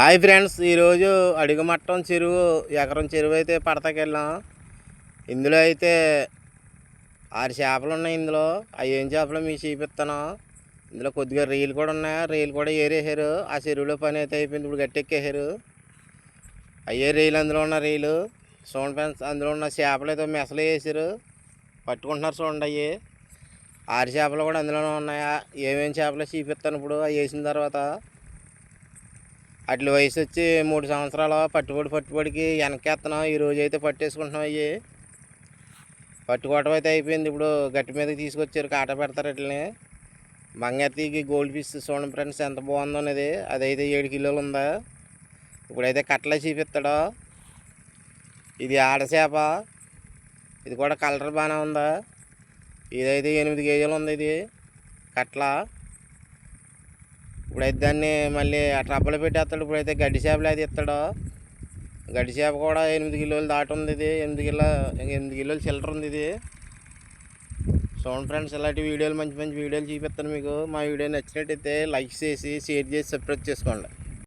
Hi friends ఈరోజు అడుగుమట్టం చెరువు ఎకరం చెరువు అయితే పడతాకెళ్ళాం. ఇందులో అయితే ఆరు చేపలు ఉన్నాయి ఇందులో. అవి ఏం చేపలు మీకు చూపిస్తాను. ఇందులో కొద్దిగా రీలు కూడా ఉన్నాయి. రీలు కూడా ఏరేసారు ఆ చెరువులో పని అయితే అయిపోయింది. ఇప్పుడు గట్టెక్కేసారు అయ్యే రీలు అందులో ఉన్న రీలు. చూడండి ఫ్రెండ్స్ అందులో ఉన్న చేపలు అయితే మెసలు వేసారు. పట్టుకుంటున్నారు చూడండి అవి ఆరు చేపలు కూడా అందులోనే ఉన్నాయా. ఏమేమి చేపలు చూపిస్తాను ఇప్పుడు. అవి వేసిన తర్వాత అట్ల వయసు వచ్చి మూడు సంవత్సరాలు పట్టుబడి పట్టుబడికి వెనకేస్తున్నాం ఈ రోజు అయితే పట్టేసుకుంటున్నాం అవి పట్టుకోవటం అయితే అయిపోయింది. ఇప్పుడు గట్టి మీదకి తీసుకొచ్చారు. కాట పెడతారు ఇట్లని మంగతికి గోల్డ్ పీస్ చూడండి ఫ్రెండ్స్ ఎంత బాగుందో అనేది అదైతే ఏడు కిలోలు ఉందా? ఇప్పుడైతే కట్టలే చూపిస్తాడు. ఇది ఆడచేప ఇది కూడా కలర్ బాగానే ఉందా? ఇదైతే ఎనిమిది కేజీలు ఉంది ఇది కట్ల ఇప్పుడైతే దాన్ని మళ్ళీ ఆ ట్రబ్బలు పెట్టేస్తాడు. ఇప్పుడైతే గడ్డి చేపలు అయితే ఇస్తాడు. గడ్డి చేప కూడా ఎనిమిది కిలోలు దాటి ఉంది ఇది. ఎనిమిది కిలో ఎనిమిది కిలోలు చిల్లర ఉంది ఇది. చూడండి ఫ్రెండ్స్ ఇలాంటి వీడియోలు మంచి మంచి వీడియోలు చూపిస్తాను మీకు. మా వీడియో నచ్చినట్టయితే లైక్ చేసి షేర్ చేసి సబ్స్క్రైబ్ చేసుకోండి.